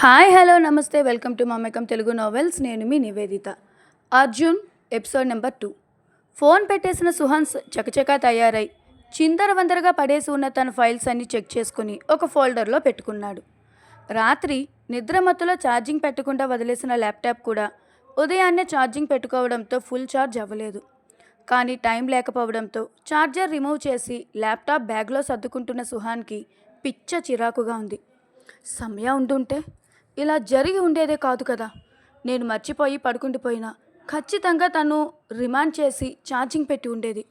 Hi hello నమస్తే. Welcome to Mamekam Telugu novels. నేను మీ Niveditha. Arjun episode number two. Phone పెట్టేసిన సుహాన్స్ చకచకా తయారై చిందరవందరగా పడేసి ఉన్న తన ఫైల్స్ అన్ని చెక్ చేసుకుని ఒక ఫోల్డర్లో పెట్టుకున్నాడు. రాత్రి నిద్రమత్తులో ఛార్జింగ్ పెట్టకుండా వదిలేసిన ల్యాప్టాప్ కూడా ఉదయాన్నే ఛార్జింగ్ పెట్టుకోవడంతో ఫుల్ ఛార్జ్ అవ్వలేదు. కానీ టైం లేకపోవడంతో ఛార్జర్ రిమూవ్ చేసి ల్యాప్టాప్ బ్యాగ్లో సర్దుకుంటున్న సుహాన్కి పిచ్చ చిరాకుగా ఉంది. సమయం ఉండుంటే ఇలా జరిగి ఉండేదే కాదు కదా. నేను మర్చిపోయి పడుకుండిపోయినా ఖచ్చితంగా తను రిమాండ్ చేసి ఛార్జింగ్ పెట్టి ఉండేది.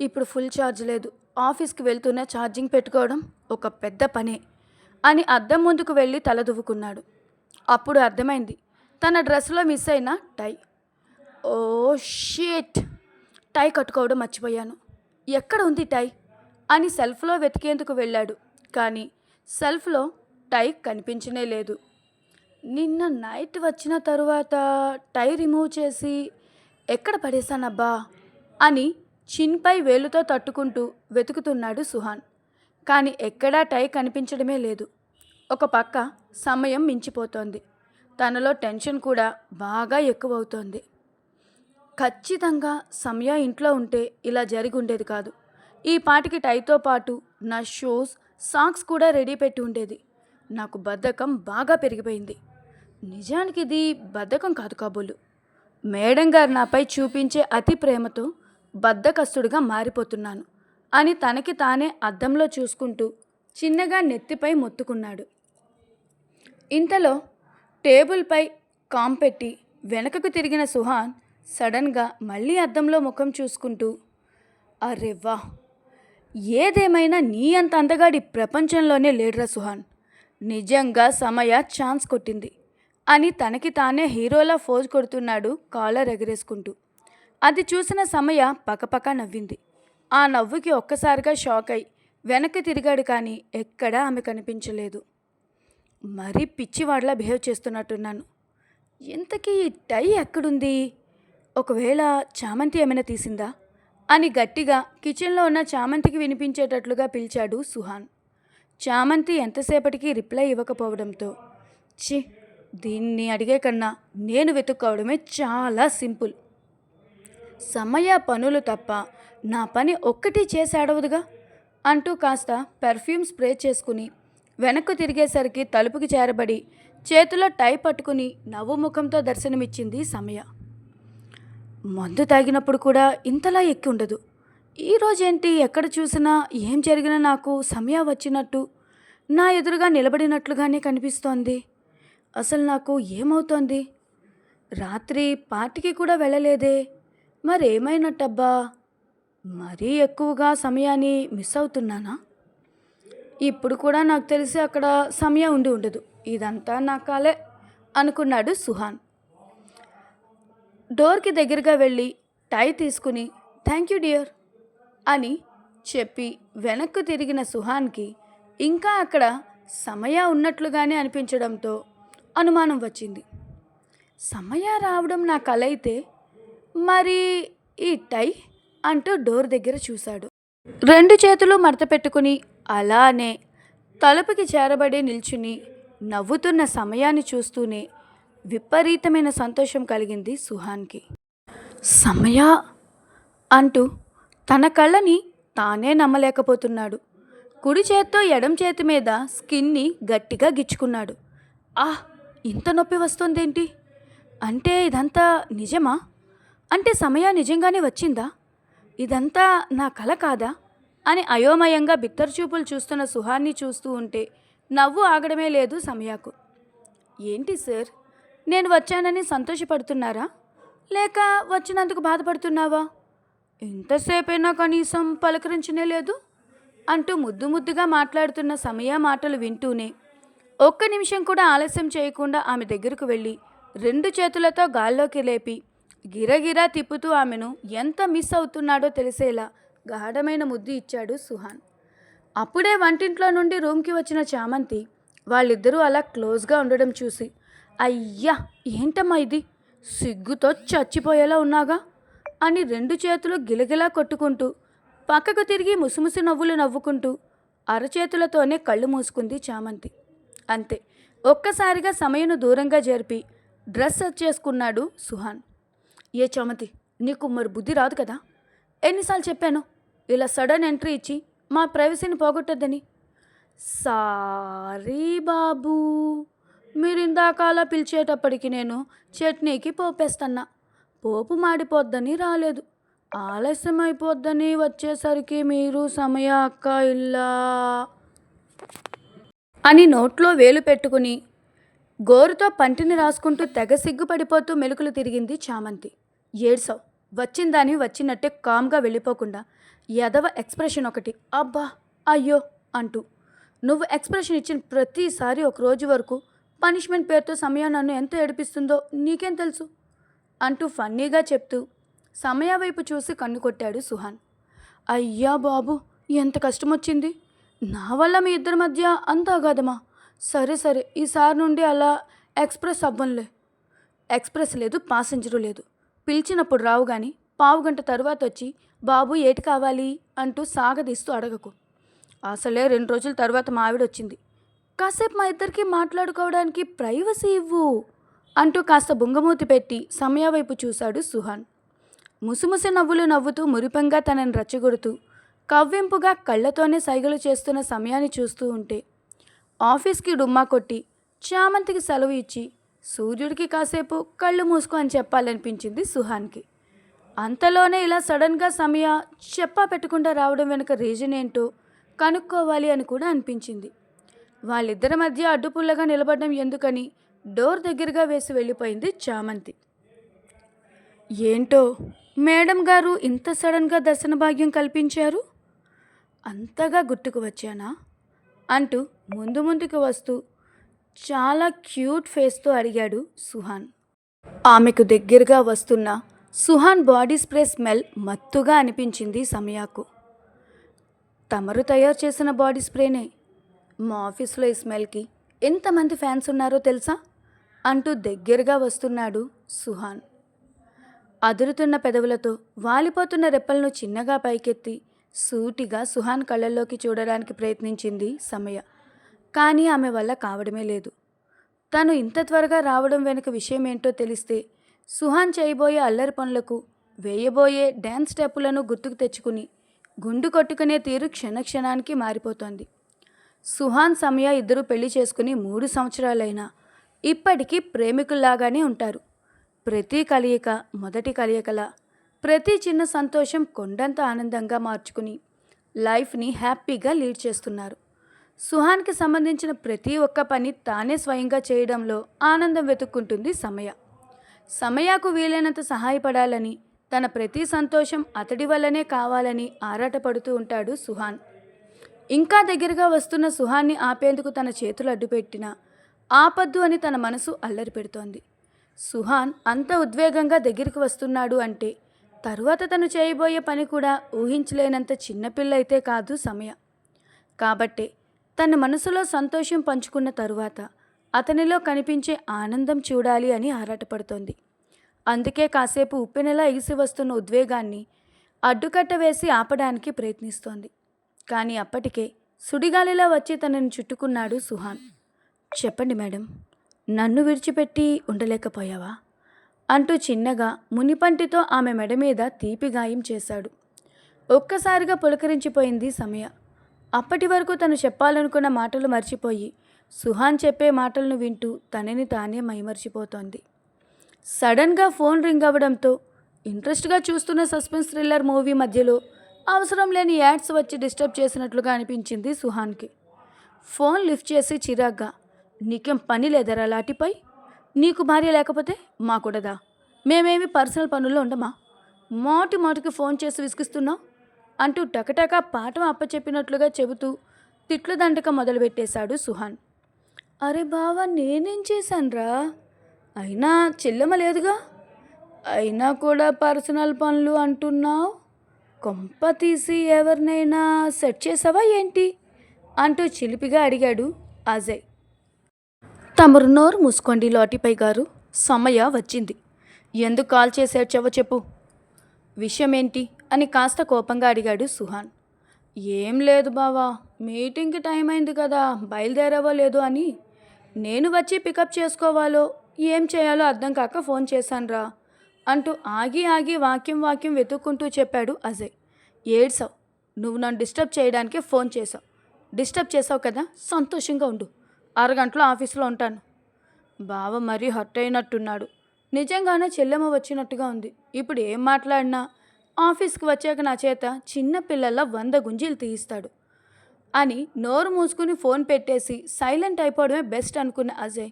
ఇప్పుడు ఫుల్ ఛార్జ్ లేదు. ఆఫీస్కి వెళ్తూనే ఛార్జింగ్ పెట్టుకోవడం ఒక పెద్ద పనే అని అద్దం ముందుకు వెళ్ళి తలదువ్వుకున్నాడు అప్పుడు అర్థమైంది. తన డ్రెస్లో మిస్ అయిన టై. ఓ షీట్! టై కట్టుకోవడం మర్చిపోయాను. ఎక్కడ ఉంది టై? అని సెల్ఫ్లో వెతికేందుకు వెళ్ళాడు. కానీ సెల్ఫ్లో టై కనిపించనే లేదు. నిన్న నైట్ వచ్చిన తరువాత టై రిమూవ్ చేసి ఎక్కడ పడేశానబ్బా అని చిన్పై వేలుతో తట్టుకుంటూ వెతుకుతున్నాడు సుహాన్. కానీ ఎక్కడా టై కనిపించడమే లేదు. ఒక పక్క సమయం మించిపోతోంది. తనలో టెన్షన్ కూడా బాగా ఎక్కువవుతోంది. ఖచ్చితంగా సమయ ఇంట్లో ఉంటే ఇలా జరిగి ఉండేది కాదు. ఈ పాటికి టైతో పాటు నా షూస్ సాక్స్ కూడా రెడీ పెట్టి ఉండేది. నాకు బద్ధకం బాగా పెరిగిపోయింది. నిజానికి ఇది బద్ధకం కాదు కాబోలు. మేడం గారు నాపై చూపించే అతి ప్రేమతో బద్ధకస్తుడిగా మారిపోతున్నాను అని తనకి తానే అద్దంలో చూసుకుంటూ చిన్నగా నెత్తిపై మొత్తుకున్నాడు. ఇంతలో టేబుల్పై కాంపెట్టి వెనకకు తిరిగిన సుహాన్ సడన్గా మళ్ళీ అద్దంలో ముఖం చూసుకుంటూ అరే వా! ఏదేమైనా నీ అంత అందగాడి ప్రపంచంలోనే లేడ్రా సుహాన్. నిజంగా సమయ ఛాన్స్ కొట్టింది. అని తనకి తానే హీరోలా ఫోజ్ కొడుతున్నాడు కాలర్ ఎగరేసుకుంటూ. అది చూసిన సమయ పకపక నవ్వింది. ఆ నవ్వుకి ఒక్కసారిగా షాక్ అయి వెనక్కి తిరిగాడు కానీ ఎక్కడా ఆమె కనిపించలేదు. మరీ పిచ్చివాడిలా బిహేవ్ చేస్తున్నట్టున్నాను. ఇంతకీ ఈ టై ఎక్కడుంది? ఒకవేళ చామంతి ఏమైనా తీసిందా? అని గట్టిగా కిచెన్లో ఉన్న చామంతికి వినిపించేటట్లుగా పిలిచాడు సుహాన్. చామంతి ఎంతసేపటికి రిప్లై ఇవ్వకపోవడంతో చి దీన్ని అడిగే కన్నా నేను వెతుక్కోవడమే చాలా సింపుల్. సమయ పనులు తప్ప నా పని ఒక్కటి చేసాడవదుగా అంటూ కాస్త పెర్ఫ్యూమ్ స్ప్రే చేసుకుని వెనక్కు తిరిగేసరికి తలుపుకి చేరబడి చేతిలో టై పట్టుకుని నవ్వు ముఖంతో దర్శనమిచ్చింది సమయ. మందు తాగినప్పుడు కూడా ఇంతలా ఎక్కి ఉండదు. ఈరోజేంటి ఎక్కడ చూసినా ఏం జరిగినా నాకు సమయ వచ్చినట్టు నా ఎదురుగా నిలబడినట్లుగానే కనిపిస్తోంది. అసలు నాకు ఏమవుతోంది? రాత్రి పార్టీకి కూడా వెళ్ళలేదే. మరేమైనట్టబ్బా? మరీ ఎక్కువగా సమయాన్ని మిస్ అవుతున్నానా? ఇప్పుడు కూడా నాకు తెలిసి అక్కడ సమయం ఉండి ఉండదు. ఇదంతా నా కాలే అనుకున్నాడు సుహాన్. డోర్కి దగ్గరగా వెళ్ళి టై తీసుకుని థ్యాంక్ యూ డియర్ అని చెప్పి వెనక్కు తిరిగిన సుహాన్కి ఇంకా అక్కడ సమయ ఉన్నట్లుగానే అనిపించడంతో అనుమానం వచ్చింది. సమయ రావడం నా కల అయితే మరి ఈ టై అంటూ డోర్ దగ్గర చూశాడు. రెండు చేతులు మడత పెట్టుకుని అలానే తలుపుకి చేరబడి నిల్చుని నవ్వుతున్న సమయాన్ని చూస్తూనే విపరీతమైన సంతోషం కలిగింది సుహాన్కి. సమయ అంటూ తన కళ్ళని తానే నమ్మలేకపోతున్నాడు. కుడి చేత్తో ఎడం చేతి మీద స్కిన్ని గట్టిగా గిచ్చుకున్నాడు. ఆహ్! ఇంత నొప్పి వస్తుందేంటి? అంటే ఇదంతా నిజమా? అంటే సమయ నిజంగానే వచ్చిందా? ఇదంతా నా కల కాదా? అని అయోమయంగా బిత్తరచూపులు చూస్తున్న సుహాన్ని చూస్తూ ఉంటే నవ్వు ఆగడమే లేదు సమయాకు. ఏంటి సార్? నేను వచ్చానని సంతోషపడుతున్నారా? లేక వచ్చినందుకు బాధపడుతున్నావా? ఎంతసేపైనా కనీసం పలకరించనే లేదు? అంటూ ముద్దు ముద్దుగా మాట్లాడుతున్న సమయ మాటలు వింటూనే ఒక్క నిమిషం కూడా ఆలస్యం చేయకుండా ఆమె దగ్గరకు వెళ్ళి రెండు చేతులతో గాల్లోకి లేపి గిరగిరా తిప్పుతూ ఆమెను ఎంత మిస్ అవుతున్నాడో తెలిసేలా గాఢమైన ముద్దు ఇచ్చాడు సుహాన్. అప్పుడే వంటింట్లో నుండి రూమ్కి వచ్చిన చామంతి వాళ్ళిద్దరూ అలా క్లోజ్గా ఉండడం చూసి అయ్యా ఏంటమ్మా ఇది? సిగ్గుతో చచ్చిపోయేలా ఉన్నాగా? అని రెండు చేతులు గిలగిలా కొట్టుకుంటూ పక్కకు తిరిగి ముసిముసి నవ్వులు నవ్వుకుంటూ అరచేతులతోనే కళ్ళు మూసుకుంది చామంతి. అంతే. ఒక్కసారిగా సమయను దూరంగా జరిపి డ్రెస్ సెట్ చేసుకున్నాడు సుహాన్. ఏ చమతి నీకు మరి బుద్ధి రాదు కదా? ఎన్నిసార్లు చెప్పాను ఇలా సడన్ ఎంట్రీ ఇచ్చి మా ప్రైవసీని పోగొట్టద్దని. సారీ బాబూ మీరు ఇందాక అలా పిలిచేటప్పటికి నేను చట్నీకి పోపేస్తన్నా. పోపు మాడిపోద్దని రాలేదు. ఆలస్యం అయిపోద్దని వచ్చేసరికి మీరు సమయ అక్క ఇల్లా. అని నోట్లో వేలు పెట్టుకుని గోరుతో పంటిని రాసుకుంటూ తెగ సిగ్గుపడిపోతూ మెలుకులు తిరిగింది చామంతి. ఏడ్సావు. వచ్చిందాని వచ్చినట్టే కామ్గా వెళ్ళిపోకుండా ఎదవ ఎక్స్ప్రెషన్ ఒకటి. అబ్బా! అయ్యో! అంటూ. నువ్వు ఎక్స్ప్రెషన్ ఇచ్చిన ప్రతిసారి ఒక రోజు వరకు పనిష్మెంట్ పేరుతో సమయం నన్ను ఎంత ఏడిపిస్తుందో నీకేం తెలుసు? అంటూ ఫన్నీగా చెప్తూ సమయ వైపు చూసి కన్ను కొట్టాడు సుహాన్. అయ్యా బాబు! ఎంత కష్టం వచ్చింది నా వల్ల మీ ఇద్దరి మధ్య అంత అగాధమా? సరే సరే. ఈసారి నుండి అలా ఎక్స్ప్రెస్ అవ్వంలే. ఎక్స్ప్రెస్ లేదు పాసెంజరు లేదు. పిలిచినప్పుడు రావు కానీ పావు గంట తర్వాత వచ్చి బాబు ఏటి కావాలి? అంటూ సాగదీస్తూ అడగకు. అసలే రెండు రోజుల తర్వాత మా ఆవిడ వచ్చింది. కాసేపు మా ఇద్దరికి మాట్లాడుకోవడానికి ప్రైవసీ ఇవ్వు అంటూ కాస్త బుంగమూతి పెట్టి సమయ వైపు చూశాడు సుహాన్. ముసిముసి నవ్వులు నవ్వుతూ మురిపంగా తనని రచ్చగొడుతూ కవ్వింపుగా కళ్ళతోనే సైగలు చేస్తున్న సమయాన్ని చూస్తూ ఉంటే ఆఫీస్కి డుమ్మా కొట్టి చామంతికి సెలవు ఇచ్చి సూర్యుడికి కాసేపు కళ్ళు మూసుకో అని చెప్పాలనిపించింది సుహాన్కి. అంతలోనే ఇలా సడన్గా సమయ చెప్పా పెట్టకుండా రావడం వెనుక రీజన్ ఏంటో కనుక్కోవాలి అని కూడా అనిపించింది. వాళ్ళిద్దరి మధ్య అడ్డుపుల్లగా నిలబడడం ఎందుకని డోర్ దగ్గరగా వేసి వెళ్ళిపోయింది చామంతి. ఏంటో మేడం గారు ఇంత సడన్గా దర్శన భాగ్యం కల్పించారు? అంతగా గుర్తుకు వచ్చానా? అంటూ ముందు ముందుకు వస్తూ చాలా క్యూట్ ఫేస్తో అడిగాడు సుహాన్. ఆమెకు దగ్గరగా వస్తున్న సుహాన్ బాడీ స్ప్రే స్మెల్ మత్తుగా అనిపించింది సమయాకు. తమరు తయారు చేసిన బాడీ స్ప్రేనే? మా ఆఫీస్లో ఈ స్మెల్కి ఎంతమంది ఫ్యాన్స్ ఉన్నారో తెలుసా? అంటూ దగ్గరగా వస్తున్నాడు సుహాన్. అదురుతున్న పెదవులతో వాలిపోతున్న రెప్పలను చిన్నగా పైకెత్తి సూటిగా సుహాన్ కళ్ళల్లోకి చూడడానికి ప్రయత్నించింది సమయ. కానీ ఆమె వల్ల కావడమే లేదు. తను ఇంత త్వరగా రావడం వెనుక విషయం ఏంటో తెలిస్తే సుహాన్ చేయబోయే అల్లరి పనులకు వేయబోయే డ్యాన్స్ స్టెప్పులను గుర్తుకు తెచ్చుకుని గుండు కొట్టుకునే తీరు క్షణక్షణానికి మారిపోతోంది. సుహాన్ సమయ ఇద్దరు పెళ్ళి చేసుకుని మూడు సంవత్సరాలైనా ఇప్పటికీ ప్రేమికుల్లాగానే ఉంటారు. ప్రతి కలయిక మొదటి కలయికలా ప్రతి చిన్న సంతోషం కొండంత ఆనందంగా మార్చుకుని లైఫ్ని హ్యాపీగా లీడ్ చేస్తున్నారు. సుహాన్కి సంబంధించిన ప్రతి ఒక్క పని తానే స్వయంగా చేయడంలో ఆనందం వెతుక్కుంటుంది సమయ. సమయకు వీలైనంత సహాయపడాలని తన ప్రతి సంతోషం అతడి వల్లనే కావాలని ఆరాటపడుతూ ఉంటాడు సుహాన్. ఇంకా దగ్గరగా వస్తున్న సుహాన్ని ఆపేందుకు తన చేతులు అడ్డుపెట్టినా ఆపద్దు అని తన మనసు అల్లరి పెడుతోంది. సుహాన్ అంత ఉద్వేగంగా దగ్గరికి వస్తున్నాడు అంటే తరువాత తను చేయబోయే పని కూడా ఊహించలేనంత చిన్నపిల్ల అయితే కాదు సమయ. కాబట్టే తన మనసులో సంతోషం పంచుకున్న తరువాత అతనిలో కనిపించే ఆనందం చూడాలి అని ఆరాటపడుతోంది. అందుకే కాసేపు ఉప్పెనలా ఎగిసి వస్తున్న ఉద్వేగాన్ని అడ్డుకట్ట వేసి ఆపడానికి ప్రయత్నిస్తోంది. కానీ అప్పటికే సుడిగాలిలా వచ్చి తనని చుట్టుకున్నాడు సుహాన్. చెప్పండి మేడం నన్ను విడిచిపెట్టి ఉండలేకపోయావా? అంటూ చిన్నగా మునిపంటితో ఆమె మెడ మీద తీపి గాయం చేశాడు. ఒక్కసారిగా పులకరించిపోయింది సమయ. అప్పటి వరకు తను చెప్పాలనుకున్న మాటలు మర్చిపోయి సుహాన్ చెప్పే మాటలను వింటూ తనని తానే మైమర్చిపోతోంది. సడన్గా ఫోన్ రింగ్ అవ్వడంతో ఇంట్రెస్ట్గా చూస్తున్న సస్పెన్స్ థ్రిల్లర్ మూవీ మధ్యలో అవసరం లేని యాడ్స్ వచ్చి డిస్టర్బ్ చేసినట్లుగా అనిపించింది సుహాన్కి. ఫోన్ లిఫ్ట్ చేసి చిరాగ్గా నీకేం పని లేదరా లాటిపై నీకు భార్య లేకపోతే మాకూడదా? మేమేమి పర్సనల్ పనుల్లో ఉండమా? మాటి మాటికి ఫోన్ చేసి విసిగిస్తున్నావు? అంటూ టకటక పాఠం అప్పచెప్పినట్లుగా చెబుతూ తిట్ల దండక మొదలుపెట్టేశాడు సుహాన్. అరే బావా నేనేం చేశానురా? అయినా చెల్లెమ లేదుగా? అయినా కూడా పర్సనల్ పనులు అంటున్నావు? కొంప తీసి ఎవరినైనా సెట్ చేసావా ఏంటి? అంటూ చిలిపిగా అడిగాడు అజయ్. తమరు నోరు మూసుకోండి లోటిపై గారు. సమయ వచ్చింది. ఎందుకు కాల్ చేసేడ్చావో చెప్పు విషయం ఏంటి అని కాస్త కోపంగా అడిగాడు సుహాన్. ఏం లేదు బావా మీటింగ్కి టైం అయింది కదా బయలుదేరావో లేదో అని. నేను వచ్చి పికప్ చేసుకోవాలో ఏం చేయాలో అర్థం కాక ఫోన్ చేశానురా అంటూ ఆగి ఆగి వాక్యం వాక్యం వెతుక్కుంటూ చెప్పాడు అజయ్. ఏడ్సావు నువ్వు నన్ను డిస్టర్బ్ చేయడానికే ఫోన్ చేసావు డిస్టర్బ్ చేసావు కదా సంతోషంగా ఉండు. అరగంటలో ఆఫీస్లో ఉంటాను. బావ మరీ హర్ట్ అయినట్టున్నాడు. నిజంగానే చెల్లెమ్మ వచ్చినట్టుగా ఉంది. ఇప్పుడు ఏం మాట్లాడినా? ఆఫీస్కి వచ్చాక నా చేత చిన్న పిల్లల వంద గుంజీలు తీయిస్తాడు అని నోరు మూసుకుని ఫోన్ పెట్టేసి సైలెంట్ అయిపోవడమే బెస్ట్ అనుకున్న అజయ్.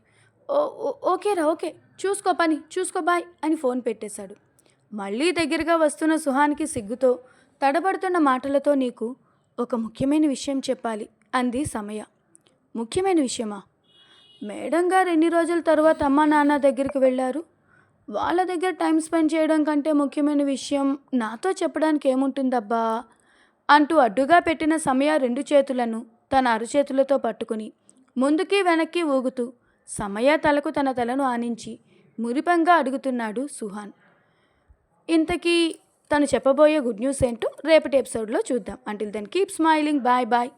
"ఓ ఓ- ఓకేరా ఓకే. చూసుకో పని చూసుకో బాయ్ అని ఫోన్ పెట్టేశాడు. మళ్ళీ దగ్గరగా వస్తున్న సుహానికి సిగ్గుతో తడబడుతున్న మాటలతో నీకు ఒక ముఖ్యమైన విషయం చెప్పాలి అంది సమయ. ముఖ్యమైన విషయమా? మేడం గారు ఎన్ని రోజుల తర్వాత అమ్మా నాన్న దగ్గరికి వెళ్ళారు? వాళ్ళ దగ్గర టైం స్పెండ్ చేయడం కంటే ముఖ్యమైన విషయం నాతో చెప్పడానికి ఏముంటుందబ్బా? అంటూ అడ్డుగా పెట్టిన సమయ రెండు చేతులను తన అరచేతులతో పట్టుకుని ముందుకి వెనక్కి ఊగుతూ సమయ తలకు తన తలను ఆనించి మురిపంగా అడుగుతున్నాడు సుహాన్. ఇంతకీ తను చెప్పబోయే గుడ్ న్యూస్ ఏంటో రేపటి ఎపిసోడ్లో చూద్దాం. Until then keep smiling bye bye